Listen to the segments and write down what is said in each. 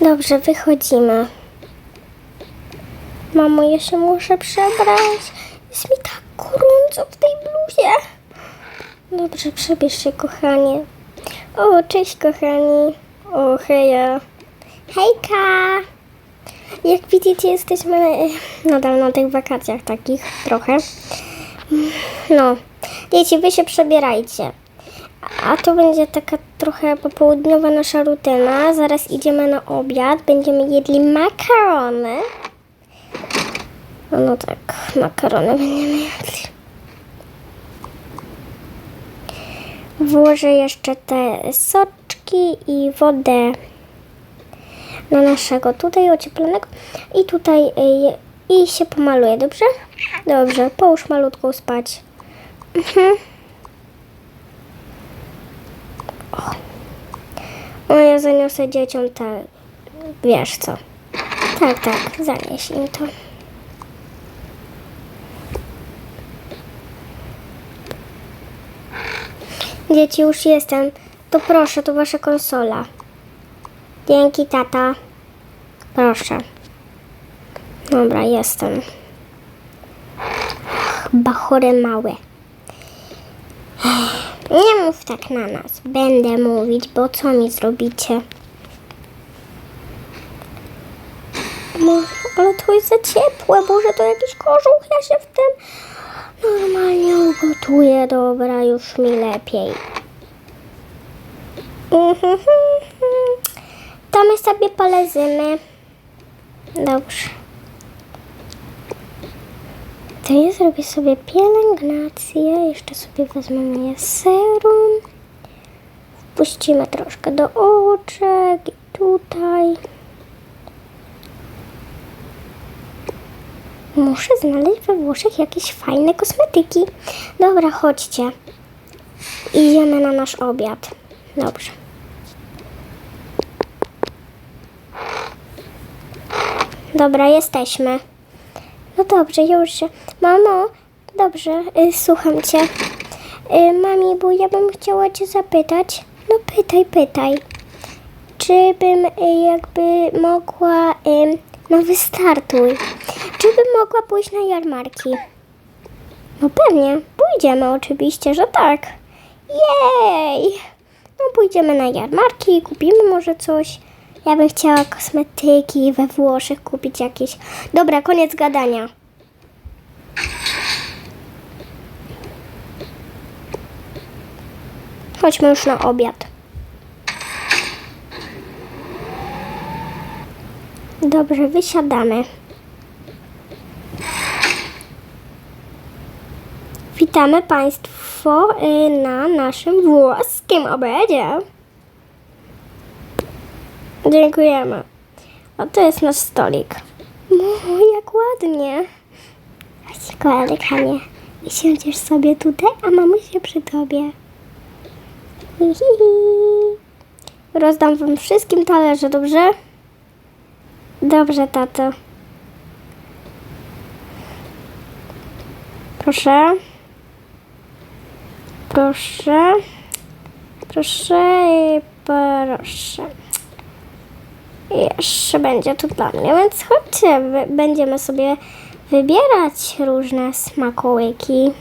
Dobrze, wychodzimy. Mamo, ja się muszę przebrać. Jest mi tak gorąco w tej bluzie. Dobrze, przebierz się, kochanie. O, cześć, kochani. O, heja. Hejka! Jak widzicie, jesteśmy e, nadal na tych wakacjach takich trochę. No, dzieci, wy się przebierajcie. A to będzie taka trochę popołudniowa nasza rutyna. Zaraz idziemy na obiad. Będziemy jedli makarony. No, no tak, makarony będziemy jedli. Włożę jeszcze te soczki i wodę na naszego tutaj ocieplonego i tutaj y, i się pomaluję, dobrze? Dobrze, połóż malutką spać. Mhm. O, ja zaniosę dzieciom te, wiesz co. Tak, tak, zanieś im to. Dzieci, już jestem. To proszę, to wasza konsola. Dzięki, tata. Proszę. Dobra, jestem. Bachory małe. Nie mów tak na nas. Będę mówić, bo co mi zrobicie? Ale to jest za ciepłe. Boże, to jakiś kożuch. Ja się w tym normalnie ugotuję. Dobra, już mi lepiej. Mhm. To my sobie polezymy. Dobrze. To ja zrobię sobie pielęgnację. Jeszcze sobie wezmę serum. Wpuścimy troszkę do oczek i tutaj. Muszę znaleźć we Włoszech jakieś fajne kosmetyki. Dobra, chodźcie. Idziemy na nasz obiad. Dobrze. Dobra, jesteśmy. No dobrze, już się. Mamo, dobrze, y, słucham cię. Y, mami, bo ja bym chciała cię zapytać. No pytaj, pytaj. Czy bym y, jakby mogła. Y, no wystartuj. Czy bym mogła pójść na jarmarki? No pewnie, pójdziemy oczywiście, że tak. Jej! No pójdziemy na jarmarki, kupimy może coś. Ja bym chciała kosmetyki we Włoszech kupić jakieś. Dobra, koniec gadania. Chodźmy już na obiad. Dobrze, wysiadamy. Witamy Państwo y, na naszym włoskim obiedzie. Dziękujemy. O, to jest nasz stolik. O, jak ładnie. Chodź, kochanie. Siądziesz sobie tutaj, a mamusia przy tobie. Hi. Rozdam wam wszystkim talerze, dobrze? Dobrze, tato. Proszę. Proszę. Proszę i proszę. Jeszcze będzie tu dla mnie, więc chodźcie, będziemy sobie wybierać różne smakołyki.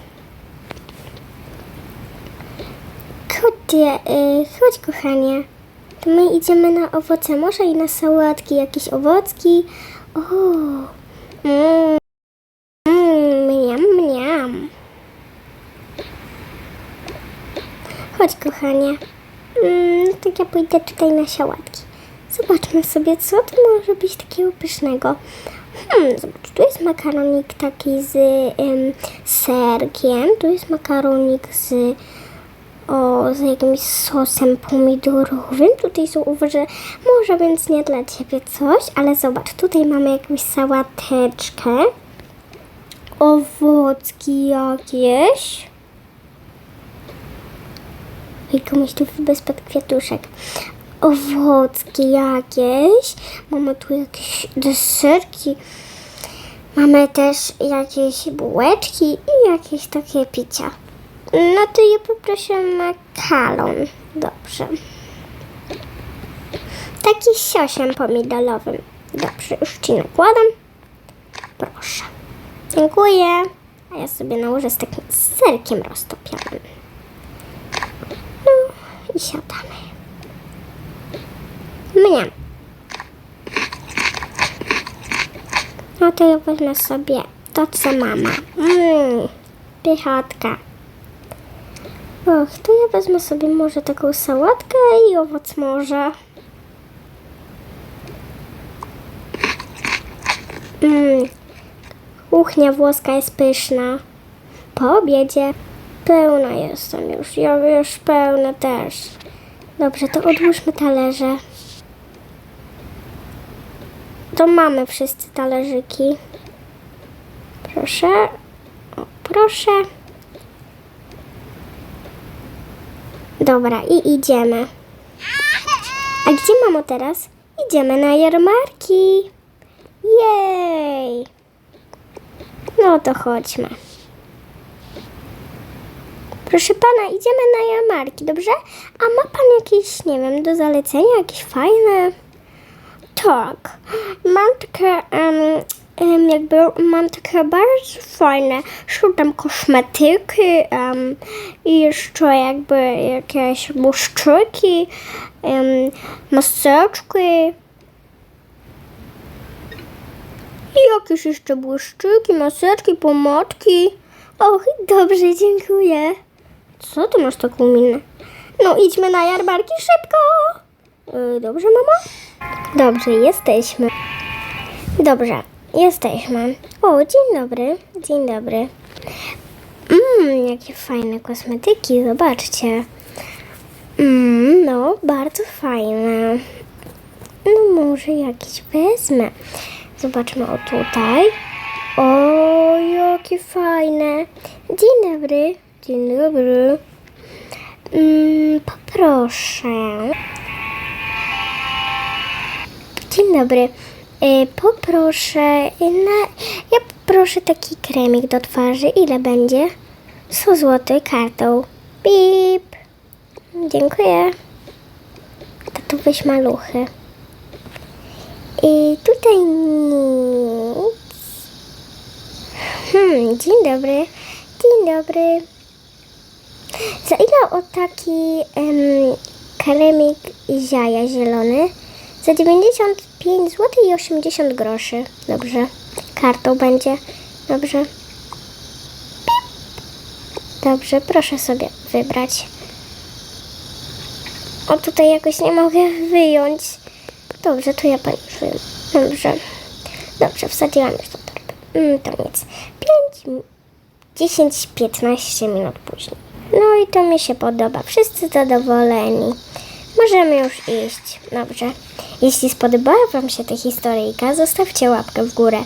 Chodźcie, y, chodź kochanie. To my idziemy na owoce morza i na sałatki, jakieś owocki. O, mm, mm, mniam, mniam. Chodź kochanie. Mm, tak ja pójdę tutaj na sałatki. Zobaczmy sobie, co tu może być takiego pysznego. Hmm, zobacz, tu jest makaronik taki z em, serkiem, tu jest makaronik z, o, z jakimś sosem pomidorowym. Tutaj są owoce, może więc nie dla Ciebie coś, ale zobacz, tutaj mamy jakąś sałateczkę, owocki jakieś. I komuś tu bez kwiatuszek. Owocki jakieś. Mamy tu jakieś deserki. Mamy też jakieś bułeczki i jakieś takie picia. No to ja poproszę makaron. Dobrze. Taki siosiem pomidorowym. Dobrze, już ci nakładam. Proszę. Dziękuję. A ja sobie nałożę z takim serkiem roztopionym. No i siadamy. Mnie. No to ja wezmę sobie to, co mama. Mmm, pychatka. Och, to ja wezmę sobie może taką sałatkę i owoc morza. Mmm, kuchnia włoska jest pyszna. Po obiedzie. Pełna jestem już, ja już pełna też. Dobrze, to odłóżmy talerze. To mamy wszyscy talerzyki. Proszę. O, proszę. Dobra, i idziemy. A gdzie mamo teraz? Idziemy na jarmarki. Jej! No to chodźmy. Proszę pana, idziemy na jarmarki, dobrze? A ma pan jakieś, nie wiem, do zalecenia, jakieś fajne? Tak, mam takie, em, jakby, mam takie bardzo fajne, są tam kosmetyki em, i jeszcze jakby jakieś błyszczyki, em, maseczki. I jakieś jeszcze błyszczyki, maseczki, pomadki. Och, dobrze, dziękuję. Co ty masz taką minę? No idźmy na jarmarki szybko. Y, Dobrze, mama? Dobrze, jesteśmy. Dobrze, jesteśmy. O, dzień dobry. Dzień dobry. Mmm, jakie fajne kosmetyki, zobaczcie. Mmm, no, bardzo fajne. No, może jakiś wezmę. Zobaczmy o tutaj. O, jakie fajne. Dzień dobry. Dzień dobry. Mm, poproszę. Dzień dobry. Y, poproszę. y, Na, ja poproszę taki kremik do twarzy. Ile będzie? 100 zł kartą. Pip. Dziękuję. Tu weź maluchy. I tutaj nic. Hmm, dzień dobry. Dzień dobry. Za ile o taki em, kremik z jaja zielony? Za 95 zł i 80 groszy. Dobrze. Kartą będzie. Dobrze. Dobrze, proszę sobie wybrać. O, tutaj jakoś nie mogę wyjąć. Dobrze, to ja pani już wyjmę. Dobrze. Dobrze, wsadziłam już do torby. Mm, to nic. 5, 10, 15 minut później. No i to mi się podoba. Wszyscy zadowoleni. Możemy już iść. Dobrze. Jeśli spodobała Wam się ta historyjka, zostawcie łapkę w górę.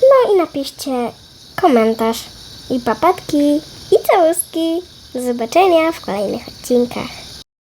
No i napiszcie komentarz. I papatki, i całuski. Do zobaczenia w kolejnych odcinkach.